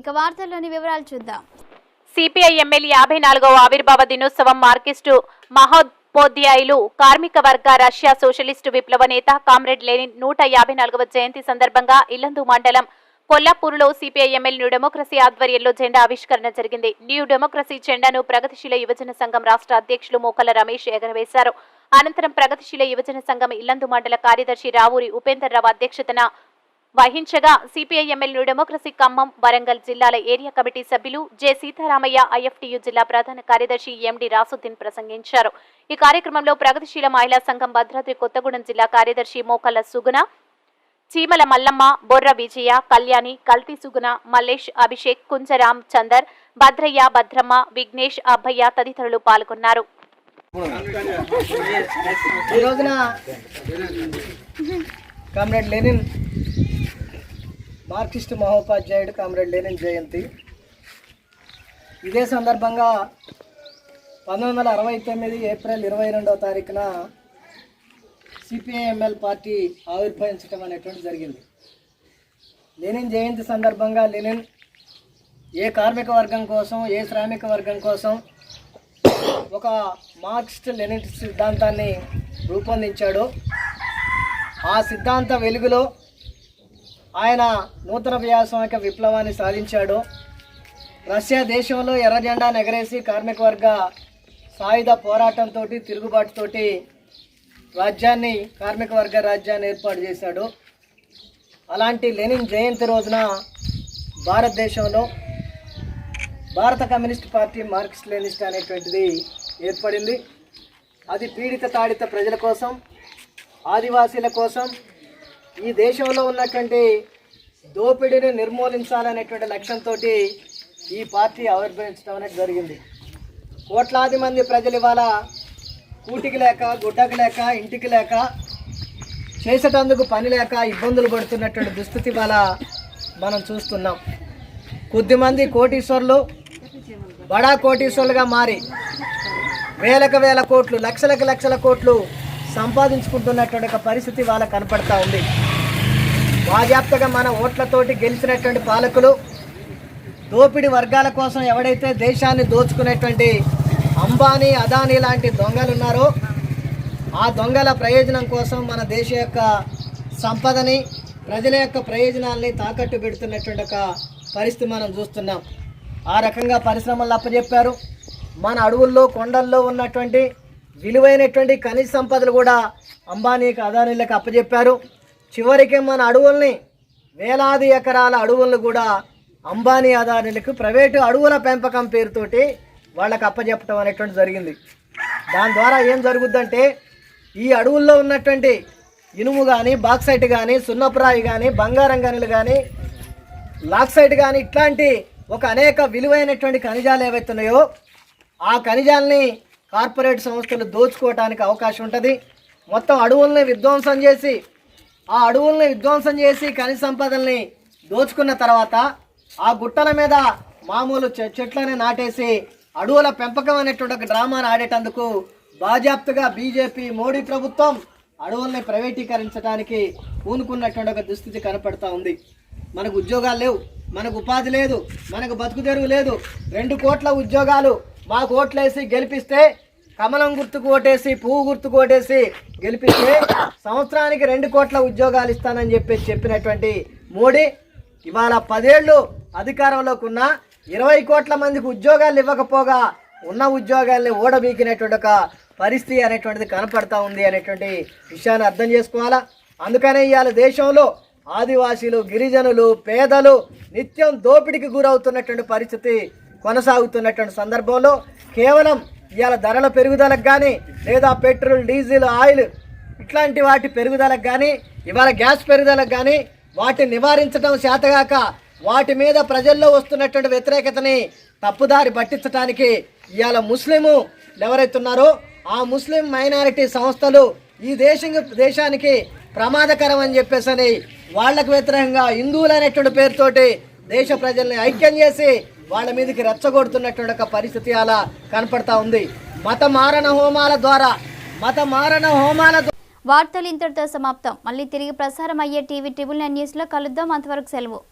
ఇక వార్తల్లోని వివరాలు చూద్దాం. సిపిఐ ఎమ్మెల్యే యాభై నాలుగవ ఆవిర్భావ దినోత్సవం మార్కిస్టు మహోపాధ్యాయులు కార్మిక వర్గ రష్యా సోషలిస్టు విప్లవ నేత కామ్రేడ్ లేని నూట యాభై నాలుగవ జయంతి సందర్భంగా ఇల్లందు మండలం కొల్లాపూర్లో సిపిఐ ఎమ్మెల్యే న్యూ డెమోక్రసీ ఆధ్వర్యంలో జెండా ఆవిష్కరణ జరిగింది. న్యూ డెమోక్రసీ జెండాను ప్రగతిశీల యువజన సంఘం రాష్ట్ర అధ్యక్షులు మోకల రమేష్ ఎగరవేశారు. అనంతరం ప్రగతిశీల యువజన సంఘం ఇల్లందు మండల కార్యదర్శి రావూరి ఉపేందర్ రావు అధ్యక్షతన వహించగా CPI ML democracy Khammam Warangal జిల్లాల ఏరియా కమిటీ సభ్యులు జె సీతారామయ్య ఐఎఫ్టియు జిల్లా ప్రధాన కార్యదర్శి ఎండి రాసుద్దీన్ ప్రసంగించారు. ఈ కార్యక్రమంలో ప్రగతిశీల మహిళా సంఘం భద్రాద్రి కొత్తగూడెం జిల్లా కార్యదర్శి మోకల్ల సుగుణ చీమల మల్లమ్మ బొర్ర విజయ కళ్యాణి కల్తీ సుగుణ మల్లేష్ అభిషేక్ కుంజరామ్ చందర్ భద్రయ్య భద్రమ్మ విఘ్నేష్ అబ్బయ్య తదితరులు పాల్గొన్నారు. కామ్రేడ్ లెనిన్ మార్క్సిస్ట్ మహోపాధ్యాయుడు కామ్రేడ్ లెనిన్ జయంతి. ఇదే సందర్భంగా పంతొమ్మిది వందల అరవై తొమ్మిది ఏప్రిల్ ఇరవై రెండవ తారీఖున సిపిఐఎంఎల్ పార్టీ ఆవిర్భవించడం అనేటువంటి జరిగింది. లెనిన్ జయంతి సందర్భంగా లెనిన్ ఏ కార్మిక వర్గం కోసం ఏ శ్రామిక వర్గం కోసం ఒక మార్క్సిస్ట్ లెనిన్ సిద్ధాంతాన్ని రూపొందించాడు. ఆ సిద్ధాంత వెలుగులో ఆయన నూతన ప్రజాస్వామిక విప్లవాన్ని సాధించాడు. రష్యా దేశంలో ఎర్ర జెండా ఎగరేసి కార్మిక వర్గ సాయుధ పోరాటంతో తిరుగుబాటుతోటి రాజ్యాన్ని కార్మిక వర్గ రాజ్యాన్ని ఏర్పాటు చేశాడు. అలాంటి లెనిన్ జయంతి రోజున భారతదేశంలో భారత కమ్యూనిస్ట్ పార్టీ మార్క్సిస్ట్ లెనిస్ట్ అనేటువంటిది ఏర్పడింది. అది పీడిత తాడిత ప్రజల కోసం ఆదివాసీల కోసం ఈ దేశంలో ఉన్నటువంటి దోపిడీని నిర్మూలించాలనేటువంటి లక్ష్యంతో ఈ పార్టీ ఆవిర్భవించడం అనేది జరిగింది. కోట్లాది మంది ప్రజలు ఇవాళ కూటికి లేక గుడ్డకు లేక ఇంటికి లేక చేసేటందుకు పని లేక ఇబ్బందులు పడుతున్నటువంటి దుస్థితి ఇవాళ మనం చూస్తున్నాం. కొద్దిమంది కోటీశ్వర్లు బడా కోటీశ్వర్లుగా మారి వేలకు వేల కోట్లు లక్షలకు లక్షల కోట్లు సంపాదించుకుంటున్నటువంటి పరిస్థితి వాళ్ళ కనపడతా ఉంది. బాజాప్తగా మన ఓట్లతోటి గెలిచినటువంటి పాలకులు దోపిడి వర్గాల కోసం ఎవడైతే దేశాన్ని దోచుకునేటువంటి అంబానీ అదానీ లాంటి దొంగలు ఉన్నారో ఆ దొంగల ప్రయోజనం కోసం మన దేశ యొక్క సంపదని ప్రజల యొక్క ప్రయోజనాల్ని తాకట్టు పెడుతున్నటువంటి ఒక పరిస్థితి మనం చూస్తున్నాం. ఆ రకంగా పరిశ్రమలు అప్పచెప్పారు మన అడవుల్లో కొండల్లో ఉన్నటువంటి విలువైనటువంటి ఖనిజ సంపదలు కూడా అంబానీకి అదానీలకు అప్పచెప్పారు చివరికి మన అడవుల్ని వేలాది ఎకరాల అడవులను కూడా అంబానీ అదానీలకు ప్రైవేటు అడవుల పెంపకం పేరుతోటి వాళ్ళకి అప్పచెప్పడం అనేటువంటి జరిగింది. దాని ద్వారా ఏం జరుగుద్దంటే ఈ అడవుల్లో ఉన్నటువంటి ఇనుము కానీ బాక్సైట్ కానీ సున్నపురాయి కానీ బంగారం గనులు కానీ లాక్సైట్ కానీ ఇట్లాంటి ఒక అనేక విలువైనటువంటి ఖనిజాలు ఏవైతున్నాయో ఆ ఖనిజాలని కార్పొరేట్ సంస్థలు దోచుకోవడానికి అవకాశం ఉంటుంది. మొత్తం అడవుల్ని విధ్వంసం చేసి ఆ అడవుల్ని విధ్వంసం చేసి ఖనిజ సంపదల్ని దోచుకున్న తర్వాత ఆ గుట్టల మీద మామూలు చె- చెట్లని నాటేసి అడవుల పెంపకం అనేటువంటి ఒక డ్రామాను ఆడేటందుకు బాజాప్తుగా బీజేపీ మోడీ ప్రభుత్వం అడవుల్ని ప్రైవేటీకరించడానికి పూనుకున్నటువంటి ఒక దుస్థితి కనపడతా ఉంది. మనకు ఉద్యోగాలు లేవు మనకు ఉపాధి లేదు మనకు బతుకు తెరువు లేదు. రెండు కోట్ల ఉద్యోగాలు మాకు ఓట్లేసి గెలిపిస్తే కమలం గుర్తుకు ఓటేసి పువ్వు గుర్తు కోటేసి గెలిపిస్తే సంవత్సరానికి రెండు కోట్ల ఉద్యోగాలు ఇస్తానని చెప్పి చెప్పినటువంటి మోడీ ఇవాళ పదేళ్ళు అధికారంలోకి ఉన్న ఇరవై కోట్ల మందికి ఉద్యోగాలు ఇవ్వకపోగా ఉన్న ఉద్యోగాల్ని ఓడబీకినటువంటి ఒక పరిస్థితి అనేటువంటిది కనపడతా ఉంది అనేటువంటి విషయాన్ని అర్థం చేసుకోవాలా? అందుకనే ఇవాళ దేశంలో ఆదివాసీలు గిరిజనులు పేదలు నిత్యం దోపిడీకి గురవుతున్నటువంటి పరిస్థితి కొనసాగుతున్నటువంటి సందర్భంలో కేవలం ఇవాళ ధరల పెరుగుదలకు కానీ లేదా పెట్రోల్ డీజిల్ ఆయిల్ ఇట్లాంటి వాటి పెరుగుదలకు కానీ ఇవాళ గ్యాస్ పెరుగుదలకు కానీ వాటిని నివారించడం చేతగాక వాటి మీద ప్రజల్లో వస్తున్నటువంటి వ్యతిరేకతని తప్పుదారి పట్టించడానికి ఇవాళ ముస్లిము ఎవరైతే ఉన్నారో ఆ ముస్లిం మైనారిటీ సంస్థలు ఈ దేశం దేశానికి ప్రమాదకరం అని చెప్పేసి వాళ్ళకు వ్యతిరేకంగా హిందువులు అనేటువంటి పేరుతోటి దేశ ప్రజల్ని ఐక్యం చేసి వాళ్ళ మీదకి రెచ్చగొడుతున్నటువంటి ఒక పరిస్థితి అలా కనపడతా ఉంది. మత మారణ హోమాల ద్వారా మత మారణ హోమాల వార్తలు ఇంతటితో సమాప్తం. మళ్ళీ తిరిగి ప్రసారం అయ్యే టీవీ ట్రిబుల్ నైన్ న్యూస్లో కలుద్దాం. అంతవరకు సెలవు.